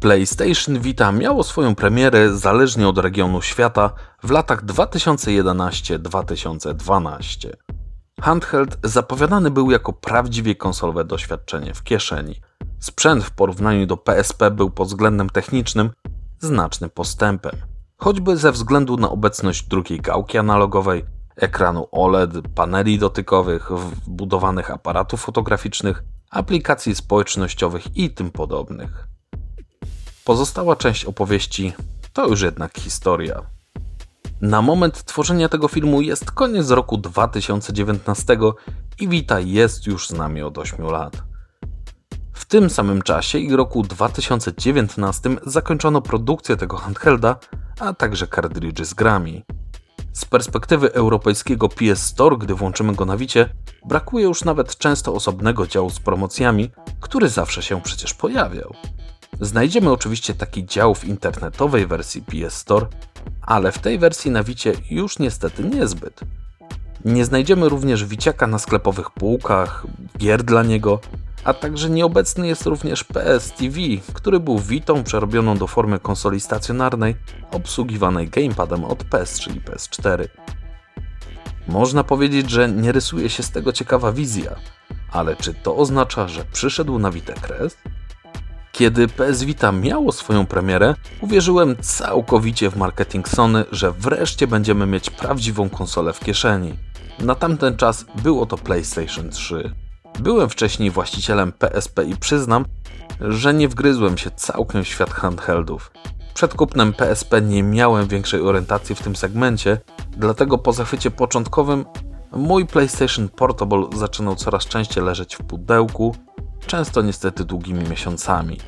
PlayStation Vita miało swoją premierę zależnie od regionu świata w latach 2011-2012. Handheld zapowiadany był jako prawdziwie konsolowe doświadczenie w kieszeni. Sprzęt w porównaniu do PSP był pod względem technicznym znacznym postępem. Choćby ze względu na obecność drugiej gałki analogowej, ekranu OLED, paneli dotykowych, wbudowanych aparatów fotograficznych, aplikacji społecznościowych i tym podobnych. Pozostała część opowieści to już jednak historia. Na moment tworzenia tego filmu jest koniec roku 2019 i Vita jest już z nami od 8 lat. W tym samym czasie i roku 2019 zakończono produkcję tego handhelda, a także kartridży z grami. Z perspektywy europejskiego PS Store, gdy włączymy go na Wicie, brakuje już nawet często osobnego działu z promocjami, który zawsze się przecież pojawiał. Znajdziemy oczywiście taki dział w internetowej wersji PS Store, ale w tej wersji na Wicie już niestety niezbyt. Nie znajdziemy również wiciaka na sklepowych półkach, gier dla niego, a także nieobecny jest również PS TV, który był Witą przerobioną do formy konsoli stacjonarnej, obsługiwanej gamepadem od PS3 i PS4. Można powiedzieć, że nie rysuje się z tego ciekawa wizja, ale czy to oznacza, że przyszedł na Vita kres? Kiedy PS Vita miało swoją premierę, uwierzyłem całkowicie w marketing Sony, że wreszcie będziemy mieć prawdziwą konsolę w kieszeni. Na tamten czas było to PlayStation 3. Byłem wcześniej właścicielem PSP i przyznam, że nie wgryzłem się całkiem w świat handheldów. Przed kupnem PSP nie miałem większej orientacji w tym segmencie, dlatego po zachwycie początkowym mój PlayStation Portable zaczynał coraz częściej leżeć w pudełku, często niestety długimi miesiącami.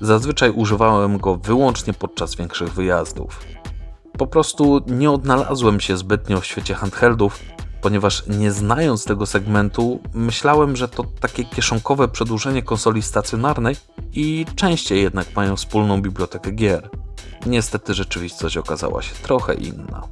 Zazwyczaj używałem go wyłącznie podczas większych wyjazdów. Po prostu nie odnalazłem się zbytnio w świecie handheldów, ponieważ nie znając tego segmentu, myślałem, że to takie kieszonkowe przedłużenie konsoli stacjonarnej i częściej jednak mają wspólną bibliotekę gier. Niestety rzeczywistość okazała się trochę inna.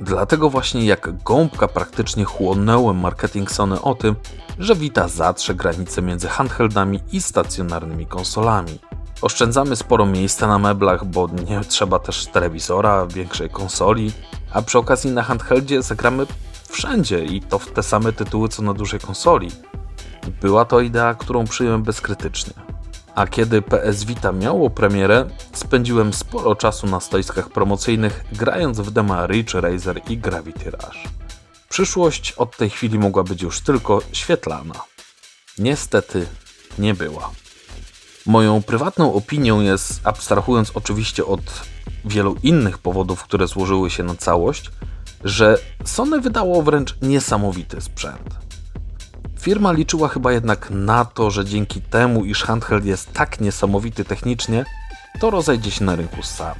Dlatego właśnie jak gąbka praktycznie chłonęłem marketing Sony o tym, że Vita zatrze granice między handheldami i stacjonarnymi konsolami. Oszczędzamy sporo miejsca na meblach, bo nie trzeba też telewizora, większej konsoli, a przy okazji na handheldzie zagramy wszędzie i to w te same tytuły co na dużej konsoli. Była to idea, którą przyjąłem bezkrytycznie. A kiedy PS Vita miało premierę, spędziłem sporo czasu na stoiskach promocyjnych, grając w dema Ridge Racer i Gravity Rush. Przyszłość od tej chwili mogła być już tylko świetlana. Niestety nie była. Moją prywatną opinią jest, abstrahując oczywiście od wielu innych powodów, które złożyły się na całość, że Sony wydało wręcz niesamowity sprzęt. Firma liczyła chyba jednak na to, że dzięki temu, iż handheld jest tak niesamowity technicznie, to rozejdzie się na rynku sam.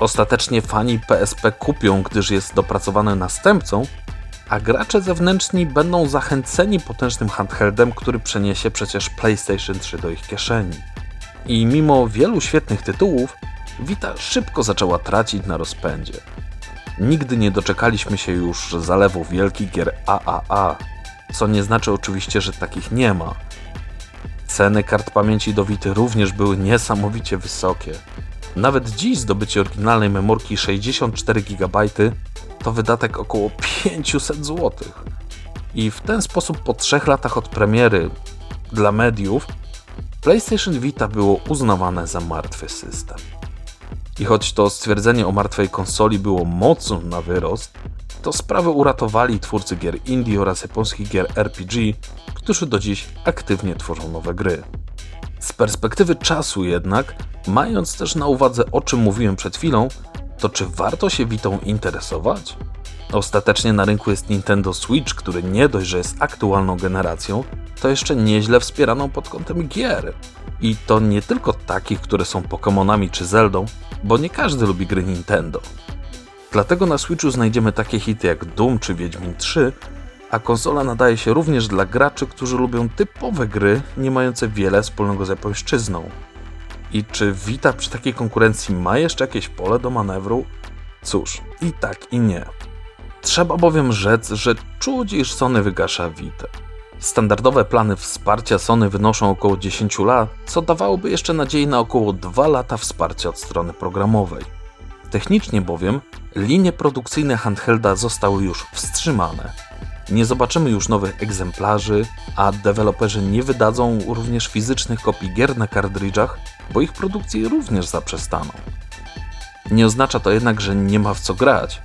Ostatecznie fani PSP kupią, gdyż jest dopracowany następcą, a gracze zewnętrzni będą zachęceni potężnym handheldem, który przeniesie przecież PlayStation 3 do ich kieszeni. I mimo wielu świetnych tytułów, Vita szybko zaczęła tracić na rozpędzie. Nigdy nie doczekaliśmy się już zalewu wielkich gier AAA, co nie znaczy oczywiście, że takich nie ma. Ceny kart pamięci do Vity również były niesamowicie wysokie. Nawet dziś zdobycie oryginalnej memorki 64 GB to wydatek około 500 zł. I w ten sposób po trzech latach od premiery dla mediów PlayStation Vita było uznawane za martwy system. I choć to stwierdzenie o martwej konsoli było mocno na wyrost, to sprawę uratowali twórcy gier indie oraz japońskich gier RPG, którzy do dziś aktywnie tworzą nowe gry. Z perspektywy czasu jednak, mając też na uwadze o czym mówiłem przed chwilą, to czy warto się Witą interesować? Ostatecznie na rynku jest Nintendo Switch, który nie dość, że jest aktualną generacją, to jeszcze nieźle wspieraną pod kątem gier. I to nie tylko takich, które są Pokémonami czy Zeldą, bo nie każdy lubi gry Nintendo. Dlatego na Switchu znajdziemy takie hity jak Doom czy Wiedźmin 3, a konsola nadaje się również dla graczy, którzy lubią typowe gry, nie mające wiele wspólnego z japońszczyzną. I czy Vita przy takiej konkurencji ma jeszcze jakieś pole do manewru? Cóż, i tak i nie. Trzeba bowiem rzec, że czuć, iż Sony wygasza Vita. Standardowe plany wsparcia Sony wynoszą około 10 lat, co dawałoby jeszcze nadzieję na około 2 lata wsparcia od strony programowej. Technicznie bowiem linie produkcyjne handhelda zostały już wstrzymane. Nie zobaczymy już nowych egzemplarzy, a deweloperzy nie wydadzą również fizycznych kopii gier na kartridżach, bo ich produkcje również zaprzestaną. Nie oznacza to jednak, że nie ma w co grać.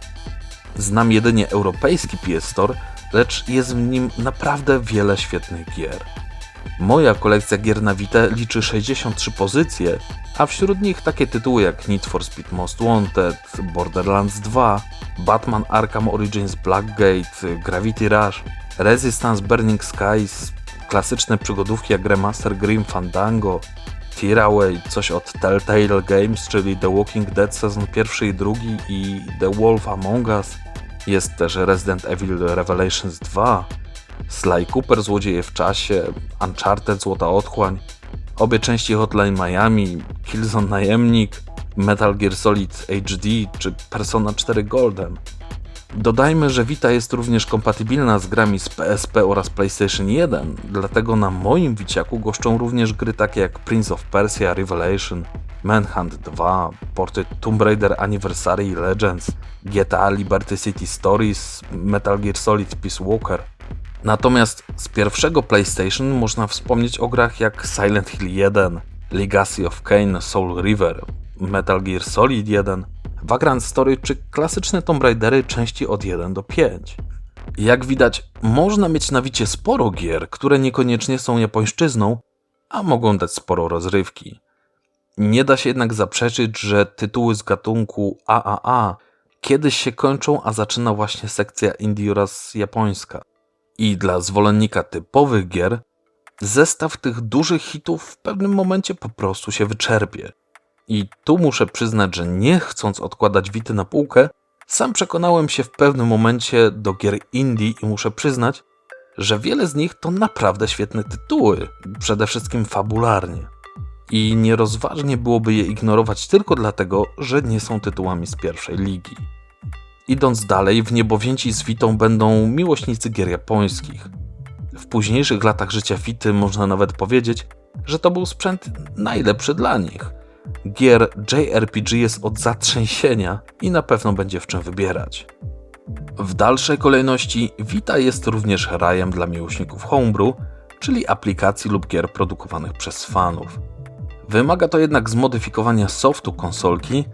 Znam jedynie europejski PS Store, lecz jest w nim naprawdę wiele świetnych gier. Moja kolekcja gier na Vita liczy 63 pozycje, a wśród nich takie tytuły jak Need for Speed Most Wanted, Borderlands 2, Batman Arkham Origins Blackgate, Gravity Rush, Resistance Burning Skies, klasyczne przygodówki jak Remaster Grim Fandango, Tearaway, coś od Telltale Games, czyli The Walking Dead sezon pierwszy i drugi i The Wolf Among Us. Jest też Resident Evil Revelations 2, Sly Cooper Złodzieje w czasie, Uncharted Złota Otchłań, obie części Hotline Miami, Killzone Najemnik, Metal Gear Solid HD czy Persona 4 Golden. Dodajmy, że Vita jest również kompatybilna z grami z PSP oraz PlayStation 1, dlatego na moim Wiciaku goszczą również gry takie jak Prince of Persia Revelation, Manhunt 2, porty Tomb Raider Anniversary i Legends, GTA Liberty City Stories, Metal Gear Solid Peace Walker. Natomiast z pierwszego PlayStation można wspomnieć o grach jak Silent Hill 1, Legacy of Kain, Soul River, Metal Gear Solid 1, Vagrant Story czy klasyczne Tomb Raidery części od 1 do 5. Jak widać, można mieć na wicie sporo gier, które niekoniecznie są japońszczyzną, a mogą dać sporo rozrywki. Nie da się jednak zaprzeczyć, że tytuły z gatunku AAA kiedyś się kończą, a zaczyna właśnie sekcja indie oraz japońska. I dla zwolennika typowych gier, zestaw tych dużych hitów w pewnym momencie po prostu się wyczerpie. I tu muszę przyznać, że nie chcąc odkładać Wity na półkę, sam przekonałem się w pewnym momencie do gier indie i muszę przyznać, że wiele z nich to naprawdę świetne tytuły, przede wszystkim fabularnie. I nierozważnie byłoby je ignorować tylko dlatego, że nie są tytułami z pierwszej ligi. Idąc dalej, w niebowięci z Witą będą miłośnicy gier japońskich. W późniejszych latach życia Wity można nawet powiedzieć, że to był sprzęt najlepszy dla nich. Gier JRPG jest od zatrzęsienia i na pewno będzie w czym wybierać. W dalszej kolejności Vita jest również rajem dla miłośników homebrew, czyli aplikacji lub gier produkowanych przez fanów. Wymaga to jednak zmodyfikowania softu konsolki,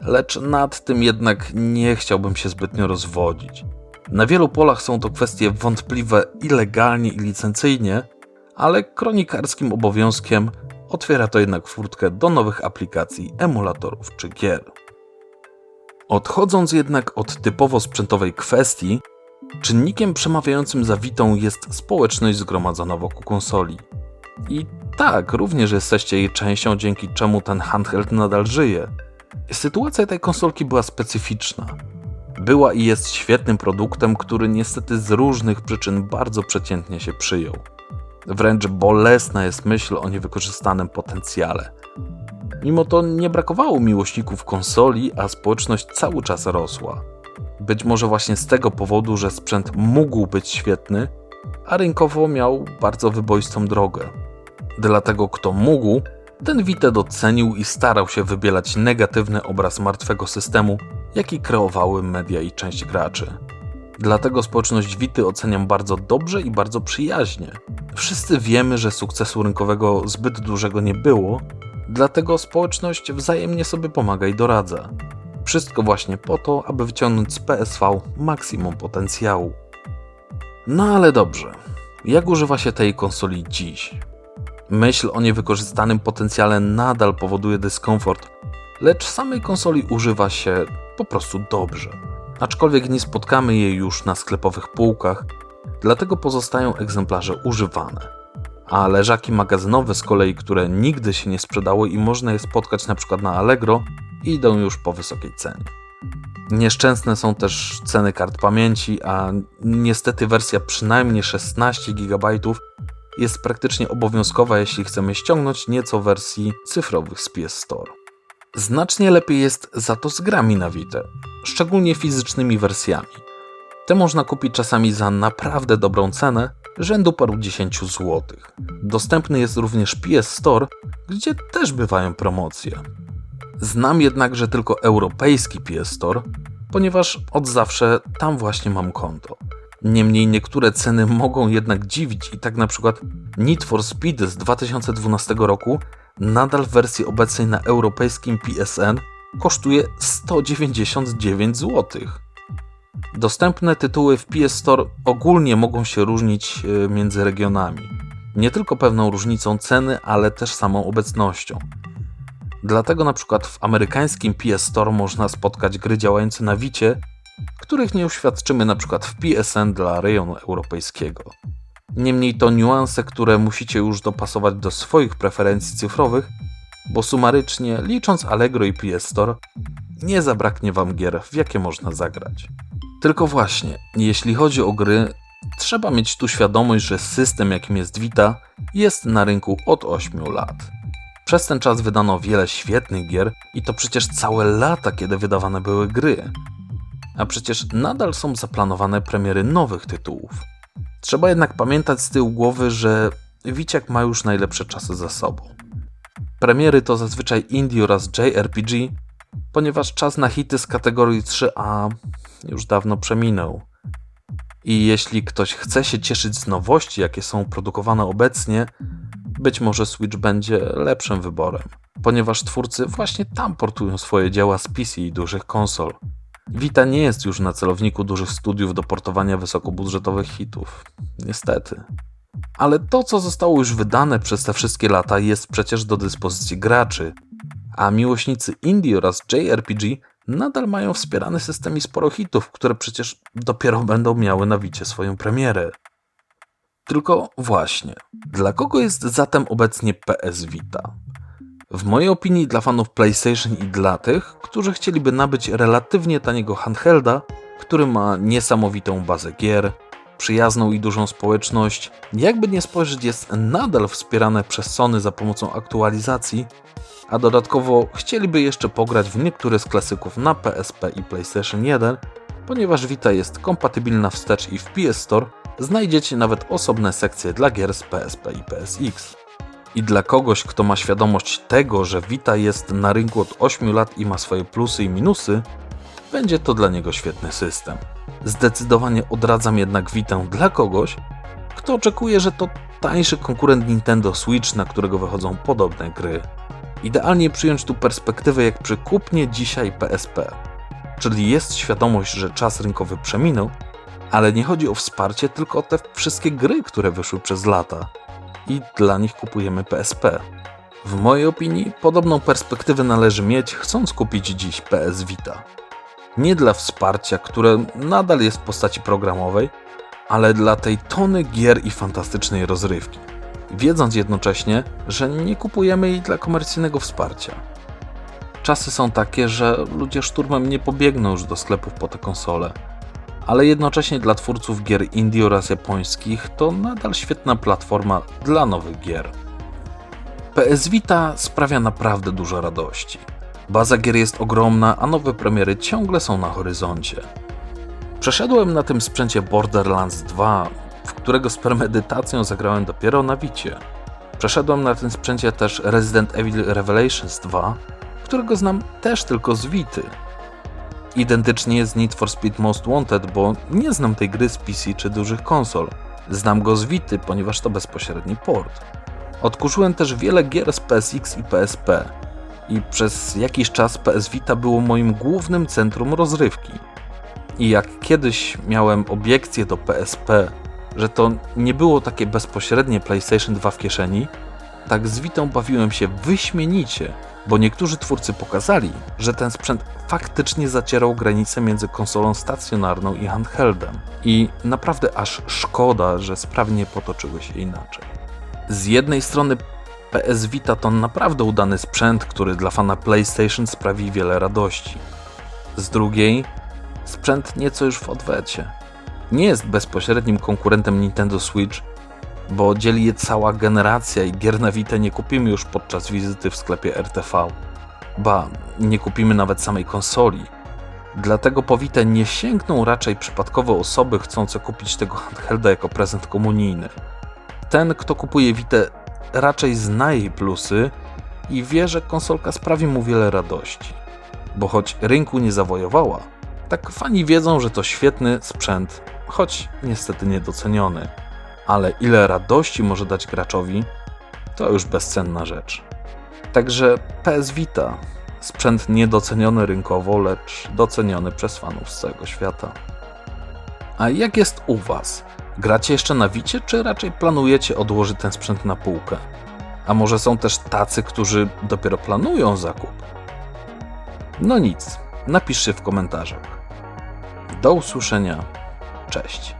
lecz nad tym jednak nie chciałbym się zbytnio rozwodzić. Na wielu polach są to kwestie wątpliwe i legalnie i licencyjnie, ale kronikarskim obowiązkiem otwiera to jednak furtkę do nowych aplikacji, emulatorów czy gier. Odchodząc jednak od typowo sprzętowej kwestii, czynnikiem przemawiającym za Witą jest społeczność zgromadzona wokół konsoli. I tak, również jesteście jej częścią, dzięki czemu ten handheld nadal żyje. Sytuacja tej konsolki była specyficzna. Była i jest świetnym produktem, który niestety z różnych przyczyn bardzo przeciętnie się przyjął. Wręcz bolesna jest myśl o niewykorzystanym potencjale. Mimo to nie brakowało miłośników konsoli, a społeczność cały czas rosła. Być może właśnie z tego powodu, że sprzęt mógł być świetny, a rynkowo miał bardzo wyboistą drogę. Dlatego kto mógł, ten Vita docenił i starał się wybielać negatywny obraz martwego systemu, jaki kreowały media i część graczy. Dlatego społeczność Wity oceniam bardzo dobrze i bardzo przyjaźnie. Wszyscy wiemy, że sukcesu rynkowego zbyt dużego nie było, dlatego społeczność wzajemnie sobie pomaga i doradza. Wszystko właśnie po to, aby wyciągnąć z PSV maksimum potencjału. No ale dobrze. Jak używa się tej konsoli dziś? Myśl o niewykorzystanym potencjale nadal powoduje dyskomfort, lecz samej konsoli używa się po prostu dobrze. Aczkolwiek nie spotkamy jej już na sklepowych półkach, dlatego pozostają egzemplarze używane. A leżaki magazynowe z kolei, które nigdy się nie sprzedały i można je spotkać na przykład na Allegro, idą już po wysokiej cenie. Nieszczęsne są też ceny kart pamięci, a niestety wersja przynajmniej 16 GB jest praktycznie obowiązkowa, jeśli chcemy ściągnąć nieco wersji cyfrowych z PS Store. Znacznie lepiej jest za to z grami na Vita, szczególnie fizycznymi wersjami. Te można kupić czasami za naprawdę dobrą cenę, rzędu paru dziesięciu złotych. Dostępny jest również PS Store, gdzie też bywają promocje. Znam jednakże tylko europejski PS Store, ponieważ od zawsze tam właśnie mam konto. Niemniej niektóre ceny mogą jednak dziwić i tak na przykład Need for Speed z 2012 roku nadal w wersji obecnej na europejskim PSN kosztuje 199 zł. Dostępne tytuły w PS Store ogólnie mogą się różnić e, między regionami. Nie tylko pewną różnicą ceny, ale też samą obecnością. Dlatego na przykład w amerykańskim PS Store można spotkać gry działające na Wicie, których nie uświadczymy przykład w PSN dla rejonu europejskiego. Niemniej to niuanse, które musicie już dopasować do swoich preferencji cyfrowych, bo sumarycznie, licząc Allegro i PS Store, nie zabraknie Wam gier, w jakie można zagrać. Tylko właśnie, jeśli chodzi o gry, trzeba mieć tu świadomość, że system jakim jest Vita jest na rynku od 8 lat. Przez ten czas wydano wiele świetnych gier i to przecież całe lata, kiedy wydawane były gry. A przecież nadal są zaplanowane premiery nowych tytułów. Trzeba jednak pamiętać z tyłu głowy, że Wiciak ma już najlepsze czasy za sobą. Premiery to zazwyczaj indie oraz JRPG, ponieważ czas na hity z kategorii 3A już dawno przeminął. I jeśli ktoś chce się cieszyć z nowości, jakie są produkowane obecnie, być może Switch będzie lepszym wyborem, ponieważ twórcy właśnie tam portują swoje dzieła z PC i dużych konsol. Vita nie jest już na celowniku dużych studiów do portowania wysokobudżetowych hitów. Niestety. Ale to, co zostało już wydane przez te wszystkie lata, jest przecież do dyspozycji graczy, a miłośnicy indie oraz JRPG nadal mają wspierany system i sporo hitów, które przecież dopiero będą miały na Wicie swoją premierę. Tylko właśnie, dla kogo jest zatem obecnie PS Vita? W mojej opinii dla fanów PlayStation i dla tych, którzy chcieliby nabyć relatywnie taniego handhelda, który ma niesamowitą bazę gier, przyjazną i dużą społeczność, jakby nie spojrzeć jest nadal wspierane przez Sony za pomocą aktualizacji, a dodatkowo chcieliby jeszcze pograć w niektóre z klasyków na PSP i PlayStation 1, ponieważ Vita jest kompatybilna wstecz i w PS Store znajdziecie nawet osobne sekcje dla gier z PSP i PSX. I dla kogoś, kto ma świadomość tego, że Vita jest na rynku od 8 lat i ma swoje plusy i minusy, będzie to dla niego świetny system. Zdecydowanie odradzam jednak Vitę dla kogoś, kto oczekuje, że to tańszy konkurent Nintendo Switch, na którego wychodzą podobne gry. Idealnie przyjąć tu perspektywę jak przy kupnie dzisiaj PSP. Czyli jest świadomość, że czas rynkowy przeminął, ale nie chodzi o wsparcie, tylko o te wszystkie gry, które wyszły przez lata. I dla nich kupujemy PSP. W mojej opinii podobną perspektywę należy mieć, chcąc kupić dziś PS Vita. Nie dla wsparcia, które nadal jest w postaci programowej, ale dla tej tony gier i fantastycznej rozrywki wiedząc jednocześnie, że nie kupujemy jej dla komercyjnego wsparcia. Czasy są takie, że ludzie szturmem nie pobiegną już do sklepów po te konsole, ale jednocześnie dla twórców gier indie oraz japońskich to nadal świetna platforma dla nowych gier. PS Vita sprawia naprawdę dużo radości. Baza gier jest ogromna, a nowe premiery ciągle są na horyzoncie. Przeszedłem na tym sprzęcie Borderlands 2, w którego z premedytacją zagrałem dopiero na Wicie. Przeszedłem na tym sprzęcie też Resident Evil Revelations 2, którego znam też tylko z Wity. Identycznie jest Need for Speed Most Wanted, bo nie znam tej gry z PC czy dużych konsol. Znam go z Wity, ponieważ to bezpośredni port. Odkurzyłem też wiele gier z PSX i PSP i przez jakiś czas PS Vita było moim głównym centrum rozrywki. I jak kiedyś miałem obiekcje do PSP że to nie było takie bezpośrednie PlayStation 2 w kieszeni, tak z Witą bawiłem się wyśmienicie, bo niektórzy twórcy pokazali, że ten sprzęt faktycznie zacierał granicę między konsolą stacjonarną i handheldem. I naprawdę aż szkoda, że sprawnie potoczyły się inaczej. Z jednej strony PS Vita to naprawdę udany sprzęt, który dla fana PlayStation sprawi wiele radości. Z drugiej, sprzęt nieco już w odwecie nie jest bezpośrednim konkurentem Nintendo Switch, bo dzieli je cała generacja i gier na Vita nie kupimy już podczas wizyty w sklepie RTV. Ba, nie kupimy nawet samej konsoli. Dlatego po Vita nie sięgną raczej przypadkowe osoby chcące kupić tego handhelda jako prezent komunijny. Ten, kto kupuje Vita, raczej zna jej plusy i wie, że konsolka sprawi mu wiele radości. Bo choć rynku nie zawojowała, tak fani wiedzą, że to świetny sprzęt, choć niestety niedoceniony. Ale ile radości może dać graczowi, to już bezcenna rzecz. Także PS Vita, sprzęt niedoceniony rynkowo, lecz doceniony przez fanów z całego świata. A jak jest u Was? Gracie jeszcze na Wicie, czy raczej planujecie odłożyć ten sprzęt na półkę? A może są też tacy, którzy dopiero planują zakup? No nic, napiszcie w komentarzach. Do usłyszenia. Cześć.